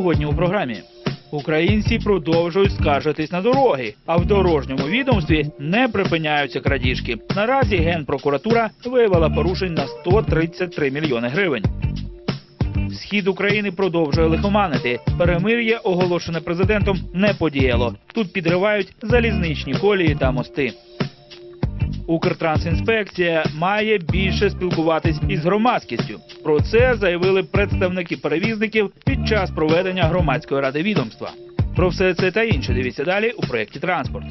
Сьогодні у програмі українці продовжують скаржитись на дороги, а в дорожньому відомстві не припиняються крадіжки. Наразі генпрокуратура виявила порушень на 133 мільйони гривень. Схід України продовжує лихоманити. Перемир'я, оголошене президентом, не подіяло. Тут підривають залізничні колії та мости. Укртрансінспекція має більше спілкуватись із громадськістю. Про це заявили представники перевізників під час проведення громадської ради відомства. Про все це та інше дивіться далі у проєкті Транспорт.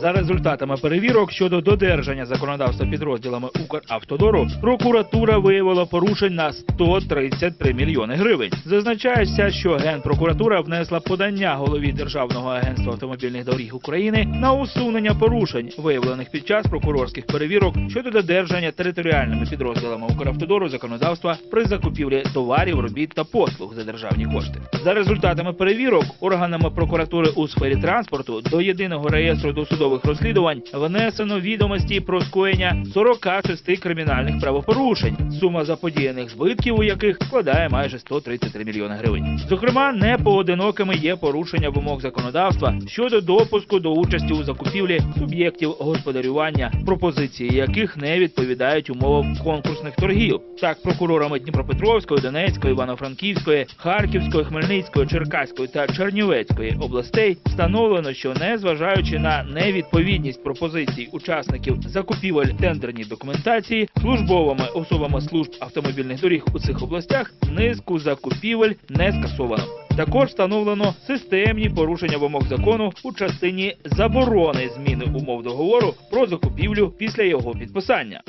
За результатами перевірок щодо додержання законодавства підрозділами Укравтодору, прокуратура виявила порушень на 133 мільйони гривень. Зазначається, що генпрокуратура внесла подання голові Державного агентства автомобільних доріг України на усунення порушень, виявлених під час прокурорських перевірок щодо додержання територіальними підрозділами Укравтодору законодавства при закупівлі товарів, робіт та послуг за державні кошти. За результатами перевірок органами прокуратури у сфері транспорту до єдиного реєстру досудових розслідувань внесено відомості про скоєння 46 кримінальних правопорушень, сума заподіяних збитків у яких складає майже 133 мільйони гривень. Зокрема, не поодинокими є порушення вимог законодавства щодо допуску до участі у закупівлі суб'єктів господарювання, пропозиції яких не відповідають умовам конкурсних торгів. Так, прокурорами Дніпропетровської, Донецької, Івано-Франківської, Харківської, Хмельницької, Черкаської та Чернівецької областей встановлено, що незважаючи на невідповідність пропозицій учасників закупівель тендерній документації, службовими особами служб автомобільних доріг у цих областях низку закупівель не скасовано. Також встановлено системні порушення вимог закону у частині заборони зміни умов договору про закупівлю після його підписання.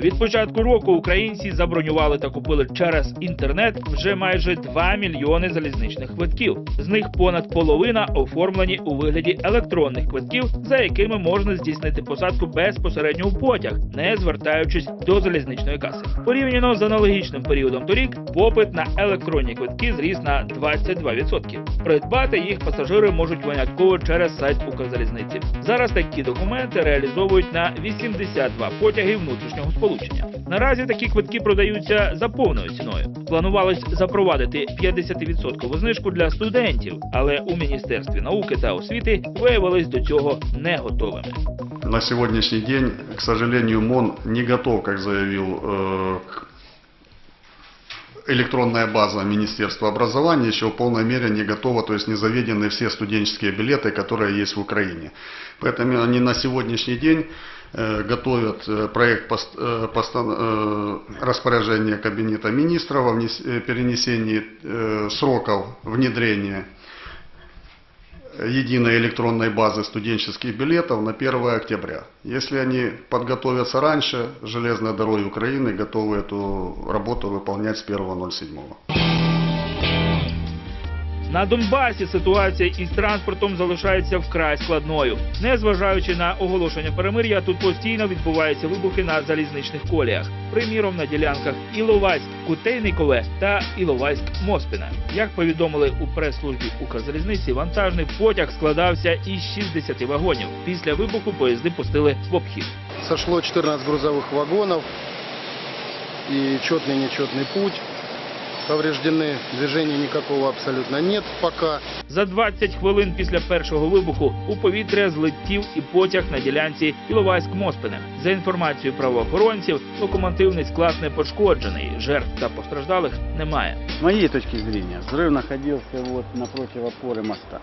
Від початку року українці забронювали та купили через інтернет вже майже 2 мільйони залізничних квитків. З них понад половина оформлені у вигляді електронних квитків, за якими можна здійснити посадку безпосередньо у потяг, не звертаючись до залізничної каси. Порівняно з аналогічним періодом торік, попит на електронні квитки зріс на 22%. Придбати їх пасажири можуть винятково через сайт Укрзалізниці. Зараз такі документи реалізовують на 82 потяги внутрішнього сполучення Наразі такі квитки продаються за повною ціною. Планувалось запровадити 50% знижку для студентів, але у міністерстві науки та освіти виявились до цього не готовими. На сегодняшний день, к сожалению, МОН не готов, как заявил э, к- электронная база Министерства образования, еще в полной мере не готова, то есть не заведены все студенческие билеты, которые есть в Украине. Поэтому они на сегодняшний день э, готовят э, проект пост- э, постан- э, распоряжения Кабинета министров о внес- э, перенесении э, сроков внедрения единой электронной базы студенческих билетов на 1 октября. Если они подготовятся раньше, железные дороги Украины готовы эту работу выполнять с 1.07. На Донбасі ситуація із транспортом залишається вкрай складною. Незважаючи на оголошення перемир'я, тут постійно відбуваються вибухи на залізничних коліях. Приміром, на ділянках Іловайськ-Кутейникове та Іловайськ-Моспіне. Як повідомили у прес-службі Укрзалізниці, вантажний потяг складався із 60 вагонів. Після вибуху поїзди пустили в обхід. Сошло 14 грузовых вагонов и четный нечетный путь. Повреждены, движения никакого абсолютно нет пока. За 20 хвилин після першого вибуху у повітря злетів і потяг на ділянці Іловайськ-Моспине. За інформацією правоохоронців, локомотивний склад не пошкоджений, жертв та постраждалих немає. С моей точки зрения, взрыв находился вот напротив опоры моста.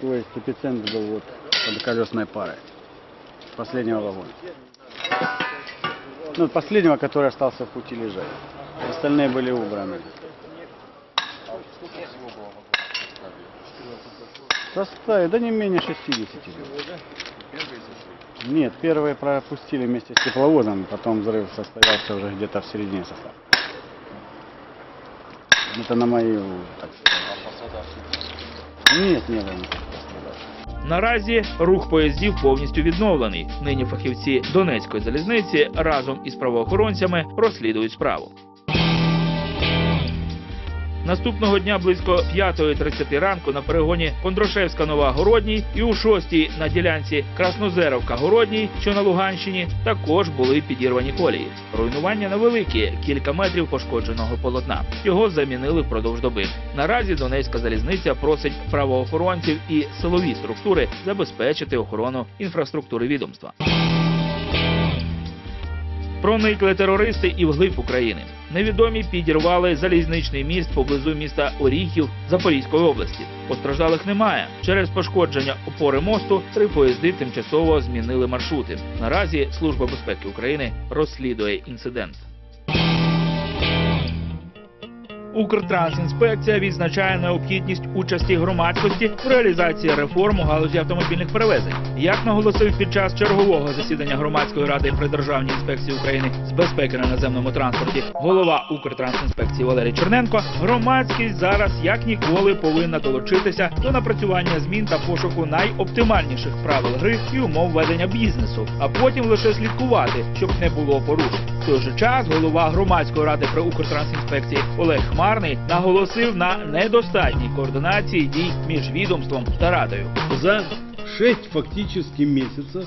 То есть эпицентр был вот под колесной парой последнего вагона. Ну, последнего, который остался в пути лежать. Остальные были убраны. В составе, да не менее 60 было. Нет, первые пропустили вместе с тепловозом, потом взрыв состоялся уже где-то в середине состава. Это на мою, так сказать. Нет, не было никаких пострадавших. Наразі рух поїздів повністю відновлений. Нині фахівці Донецької залізниці разом із правоохоронцями розслідують справу. Наступного дня близько 5.30 ранку на перегоні Кондрошевська Нова Городній і у 6 на ділянці Краснозеровка Городній, що на Луганщині, також були підірвані колії. Руйнування невеликі, кілька метрів пошкодженого полотна. Його замінили впродовж доби. Наразі Донецька залізниця просить правоохоронців і силові структури забезпечити охорону інфраструктури відомства. Проникли терористи і вглиб України. Невідомі підірвали залізничний міст поблизу міста Оріхів Запорізької області. Постраждалих немає. Через пошкодження опори мосту три поїзди тимчасово змінили маршрути. Наразі Служба безпеки України розслідує інцидент. Укртрансінспекція відзначає необхідність участі громадськості в реалізації реформ у галузі автомобільних перевезень. Як наголосив під час чергового засідання громадської ради при державній інспекції України з безпеки на наземному транспорті, голова Укртрансінспекції Валерій Черненко, громадськість зараз як ніколи повинна долучитися до напрацювання змін та пошуку найоптимальніших правил гри і умов ведення бізнесу, а потім лише слідкувати, щоб не було порушень. В той же час голова громадської ради при Укртрансінспекції Олег Хмарний наголосив на недостатній координації дій між відомством та радою. за 6 фактически месяцев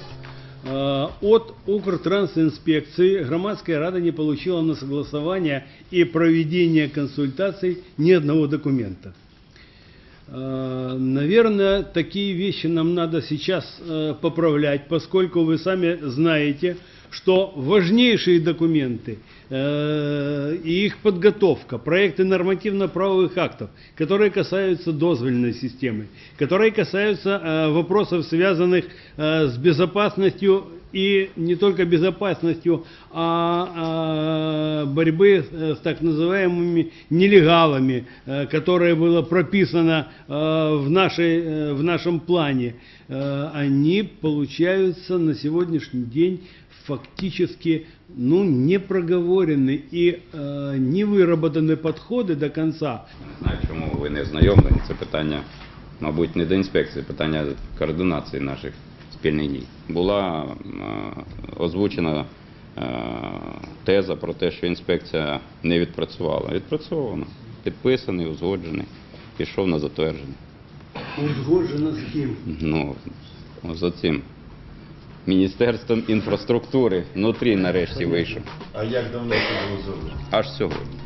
э, от Укртрансинспекции Громадская Рада не получила на согласование и проведение консультаций ни одного документа. Э, Наверное, такие вещи нам надо сейчас э, поправлять, поскольку вы сами знаете, что важнейшие документы э, и их подготовка, проекты нормативно-правовых актов, которые касаются дозвольной системы, которые касаются э, вопросов, связанных э, с безопасностью и не только безопасностью, а, а борьбы э, с так называемыми нелегалами, э, которое было прописано э, в, нашей, э, в нашем плане, э, они получаются на сегодняшний день фактически ну, не проговорены и э, не выработаны подходы до конца. Не знаю, чому ви не знайомі. Це питання, мабуть, не до інспекції, питання координації наших спільних дій. Була е, озвучена е, теза про те, що інспекція не відпрацювала. Відпрацьована. Підписаний, узгоджений, пішов на затвердження. Узгоджено с кем? Ну, за цим. Міністерством інфраструктури внутрі нарешті вийшов. А як давно це було зроблено? Аж сьогодні.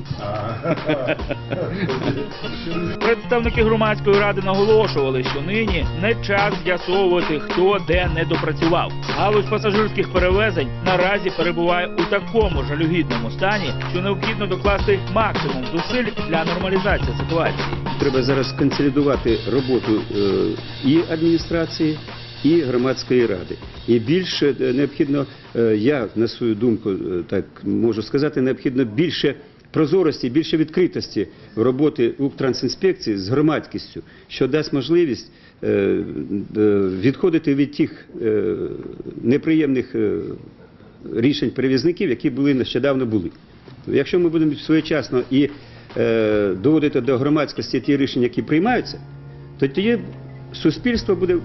Представники громадської ради наголошували, що нині не час з'ясовувати, хто де не допрацював. Галузь пасажирських перевезень наразі перебуває у такому жалюгідному стані, що необхідно докласти максимум зусиль для нормалізації ситуації. Треба зараз консолідувати роботу е, і адміністрації, і громадської ради. І більше е, необхідно, е, я на свою думку е, так можу сказати, необхідно більше прозорості, більше відкритості роботи Укртрансінспекції з громадськістю, що дасть можливість відходити від тих неприємних рішень перевізників, які були нещодавно були. Якщо ми будемо своєчасно і доводити до громадськості ті рішення, які приймаються, то тоді суспільство буде е,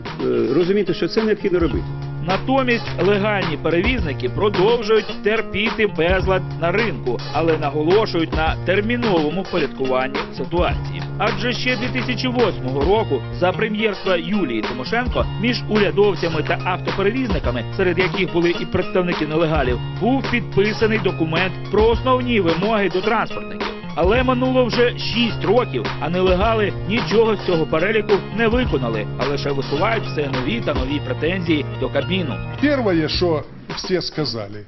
розуміти, що це необхідно робити. Натомість легальні перевізники продовжують терпіти безлад на ринку, але наголошують на терміновому впорядкуванні ситуації. Адже ще 2008 року за прем'єрства Юлії Тимошенко між урядовцями та автоперевізниками, серед яких були і представники нелегалів, був підписаний документ про основні вимоги до транспортників. Але минуло вже 6 років, а нелегали нічого з цього переліку не виконали, а лише висувають все нові та нові претензії до кабіну. Первое, що все сказали,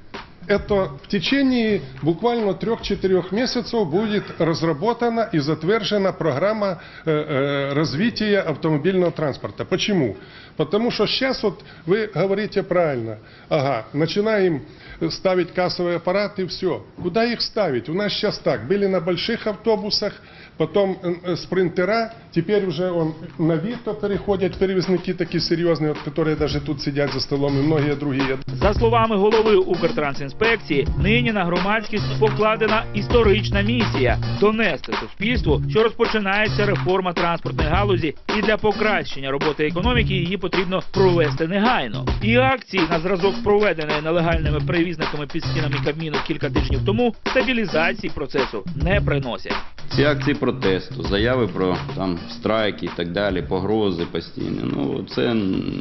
это в течение буквально 3-4 месяцев будет разработана и затвержена программа э, э, развития автомобильного транспорта. Почему? Потому что сейчас вот вы говорите правильно. Ага, начинаем ставить кассовые аппараты, все. Куда их ставить? У нас сейчас так, были на больших автобусах, потом э, спринтера теперь уже он на Вито переходят перевезники такие серьезные, вот, которые даже тут сидят за столом, и многие другие. За словами голови Укртрансінспекції, нині на громадськість покладена історична місія донести суспільству, що розпочинається реформа транспортної галузі, і для покращення роботи економіки її потрібно провести негайно. І акції на зразок проведеної нелегальними перевізниками під стінами Кабміну кілька тижнів тому стабілізації процесу не приносять. Ці акції протесту, заяви про там страйки і так далі, погрози постійні. Ну це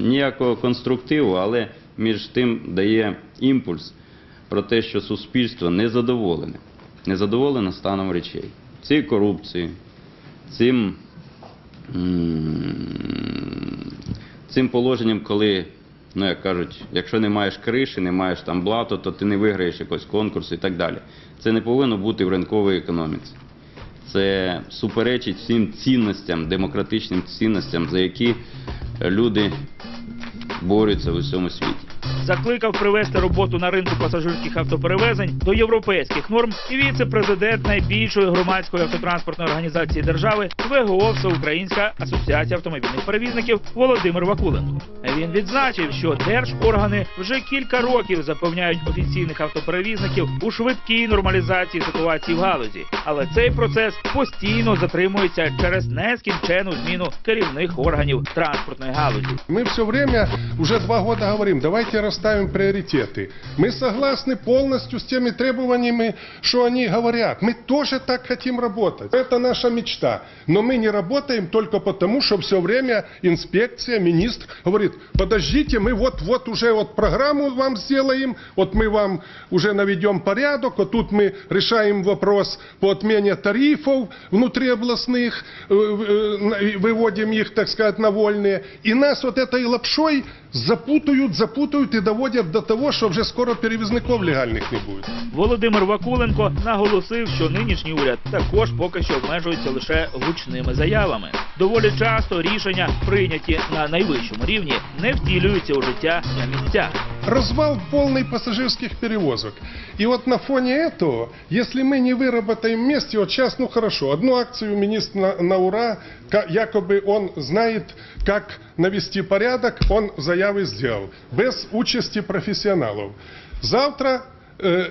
ніякого конструктиву, але між тим дає імпульс про те, що суспільство незадоволене, незадоволене станом речей. Цією корупцією, цим, цим положенням, коли, ну як кажуть, якщо не маєш криші, не маєш там блату, то ти не виграєш якийсь конкурс і так далі. Це не повинно бути в ринковій економіці. Це суперечить всім цінностям, демократичним цінностям, за які люди борються в усьому світі. Закликав привести роботу на ринку пасажирських автоперевезень до європейських норм і віце-президент найбільшої громадської автотранспортної організації держави ВГО Всеукраїнська асоціація автомобільних перевізників Володимир Вакуленко. Він відзначив, що держоргани вже кілька років запевняють офіційних автоперевізників у швидкій нормалізації ситуації в галузі, але цей процес постійно затримується через нескінчену зміну керівних органів транспортної галузі. Мы все время, уже два года говорим, давайте расставим приоритеты. Мы согласны полностью с теми требованиями, что они говорят. Мы тоже так хотим работать. Это наша мечта. Но мы не работаем только потому, что все время инспекция, министр говорит, подождите, мы вот-вот уже вот программу вам сделаем, вот мы вам уже наведем порядок, вот тут мы решаем вопрос по отмене тарифов внутриобластных, э, э, выводим их, так сказать, на вольные. И нас вот этой лапшой запутают, запутують і доводять до того, що вже скоро перевізників легальних не буде. Володимир Вакуленко наголосив, що нинішній уряд також поки що обмежується лише гучними заявами. Доволі часто рішення, прийняті на найвищому рівні, не втілюються у життя на місцях. Развал полный пассажирских перевозок. И вот на фоне этого, если мы не выработаем вместе, вот сейчас, ну хорошо, одну акцию министр на, на ура, якобы он знает, как навести порядок, он заявы сделал, без участи профессионалов. Завтра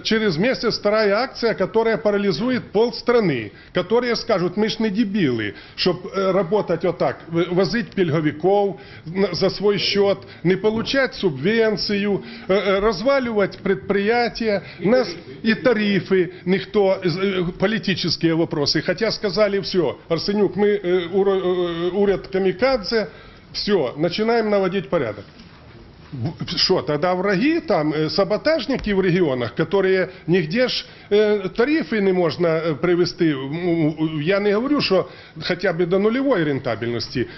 через месяц вторая акция, которая парализует полстраны, которые скажут, мы ж не дебилы, чтобы работать вот так, в- возить пільговиков на- за свой счет, не получать субвенцию, э, э, разваливать предприятия, нас и тарифы, никто, э, политические вопросы. Хотя сказали все, Арсенюк, мы э, уро- э, уряд камикадзе, все, начинаем наводить порядок. Что, тогда враги, там, э, саботажники в регионах, которые нигде ж э, тарифы не можно э, привести. М, м, Я не говорю, что хотя бы до нулевой рентабельности.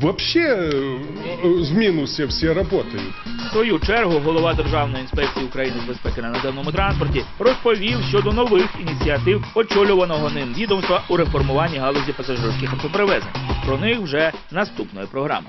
Вообще э, э, в минусе все работают. В свою чергу голова Державної інспекції України з безпеки на наземному транспорті розповів щодо нових ініціатив очолюваного ним відомства у реформуванні галузі пасажирських автоперевезень. Про них вже наступної програми.